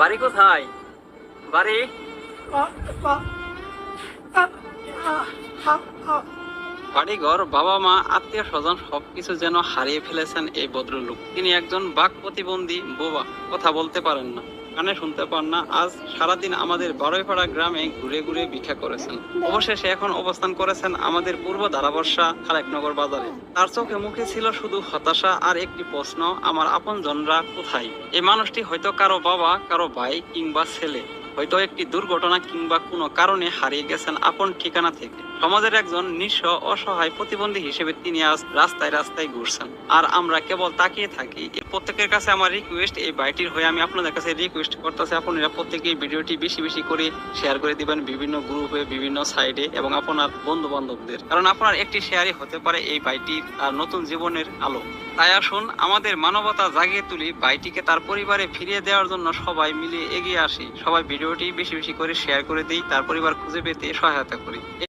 বাড়ি কোথায়? বাড়ি? বাড়ি ঘর বাবা মা, আত্মীয় স্বজন সবকিছু যেন হারিয়ে ফেলেছেন এই ভদ্রলোক। তিনি একজন বাক প্রতিবন্ধী, বোবা, কথা বলতে পারেন না। কানে শুনতে পান না, আজ সারাদিন আমাদের বারোইপাড়া গ্রামে ঘুরে ঘুরে ভিক্ষা করেছেন। অবশেষে এখন অবস্থান করেছেন আমাদের পূর্ব ধারাবর্ষা খালেকনগর বাজারে। তার চোখে মুখে ছিল শুধু হতাশা আর একটি প্রশ্ন, আমার আপন জনরা কোথায়? এই মানুষটি হয়তো কারও বাবা, কারও ভাই কিংবা ছেলে। হয়তো একটি দুর্ঘটনা কিংবা কোনো কারণে হারিয়ে গেছেন আপন ঠিকানা থেকে। সমাজের একজন নিঃস্ব অসহায় প্রতিবন্ধী হিসেবে তিনি আজ রাস্তায় রাস্তায় ঘুরছেন। আর আমরা কেবল তাকিয়ে থাকি প্রত্যেকের কাছে আমার রিকোয়েস্ট এই বাইটির হয়ে আমি আপনাদের কাছে রিকোয়েস্ট করতেছি। আপনারা প্রত্যেকে ভিডিওটি বেশি বেশি করে শেয়ার করে দিবেন বিভিন্ন গ্রুপে বিভিন্ন সাইডে এবং আপনার বন্ধু বান্ধবদের কারণ আপনার একটি শেয়ারই হতে পারে এই বাইটির আর নতুন জীবনের আলো। তাই আসুন, আমাদের মানবতা জাগিয়ে তুলি বাইটিকে তার পরিবারে ফিরিয়ে দেওয়ার জন্য সবাই মিলে এগিয়ে আসি। সবাই ভিডিওটি বেশি বেশি করে শেয়ার করে দিই, তার পরিবার খুঁজে পেতে সহায়তা করি।